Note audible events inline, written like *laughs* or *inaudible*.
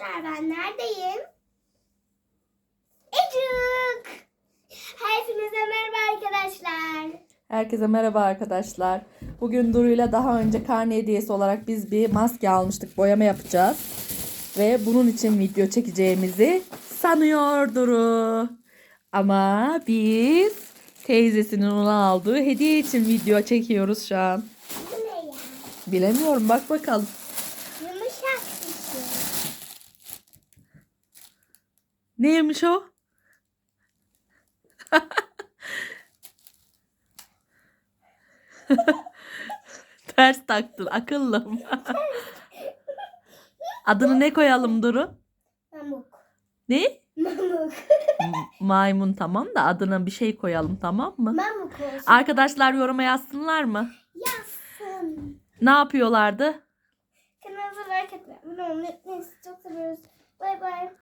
Arkadaşlar ben neredeyim? Ecuk. Hepinize merhaba arkadaşlar. Herkese merhaba arkadaşlar. Bugün Duru'yla daha önce karne hediyesi olarak biz bir maske almıştık. Boyama yapacağız. Ve bunun için video çekeceğimizi sanıyor Duru. Ama biz teyzesinin ona aldığı hediye için video çekiyoruz şu an. Bilemiyorum bak bakalım. Yumuşak bir şey. Neymiş o? *laughs* Ters taktın akıllım. *laughs* Adını ne koyalım Duru? Mamuk. Ne? Mamuk. *laughs* Maymun tamam da adına bir şey koyalım tamam mı? Mamuk olsun. Arkadaşlar yoruma yazsınlar mı? Yazsın. Ne yapıyorlardı? Kanalımıza like etmeyi, abone olmayı unutmayın. Sizi çok seviyoruz.